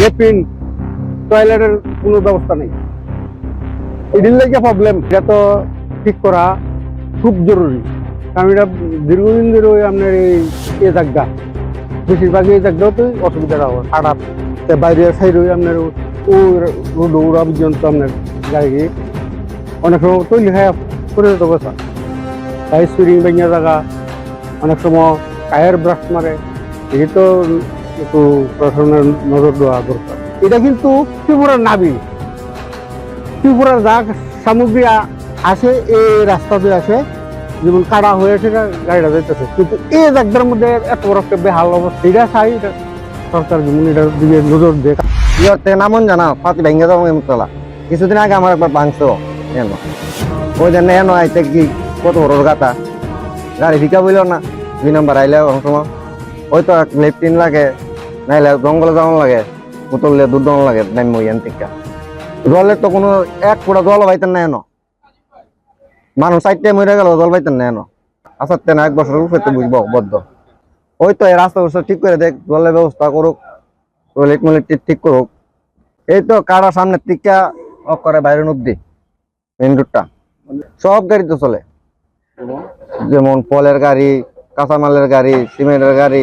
Latrine টয়লেটের কোনো ব্যবস্থা নেই। এটির লাগে প্রবলেম এটা তো ঠিক করা খুব জরুরি। কারণ এটা দীর্ঘদিন ধরে আপনার এই এ জায়গা। বেশিরভাগই এই তো অসুবিধাটা হয় খারাপ তা বাইরে সাইড ওই আপনার ও রোড ওরা পর্যন্ত আপনার গাড়ি। অনেক সময় তৈরি হয়ে করে যেতে বসা তাই সুইরিং ভেঙে জায়গা, অনেক সময় টায়ার ব্রাশ মারে। এই তো একটু প্রশাসনের নজর দেওয়া দরকার। এটা কিন্তু ত্রিপুরার নাবি। ত্রিপুরার যা সামগ্রী আসে, এই রাস্তা দিয়ে আসে, যেমন কাটা হয়ে আছে গাড়িটা যাইতেছে। কিন্তু এই জায়গার মধ্যে এত বড় একটা বেহাল অবস্থা। এটা চাই সরকার যেমন এটার দিকে নজর দেয়। নামন জানা পাতি ভেঙে যাব কিছুদিন আগে আমার একবার ভাঙছো এনো। ওই জন্য এনো আইতে কি কত বড় গাতা। গাড়ি ভিকা বইল না, দুই নাম্বার আইলে সময়। ওই তো লেফটিন লাগে নাইলে জঙ্গলে যাওয়ান লাগে উতললে দুধ দন লাগে নামি ওই থেকে জলের তো কোনো এক ফোঁটা জল পাইতেন না এনো। মানুষ চারটে মরে গেল জল পাইতেন না এনো। আসার না এক বছর উপরে বুঝব, বদ্ধ। ওই তো এই রাস্তা ঠিক করে দেখ, জলের ব্যবস্থা করুক, টয়লেট মলেট ঠিক করুক। এই তো কারা সামনের টিকা অফ করে বাইরে অব্দি মেন রোডটা সব গাড়ি তো চলে। যেমন পলের গাড়ি, কাঁচামালের গাড়ি, সিমেন্টের গাড়ি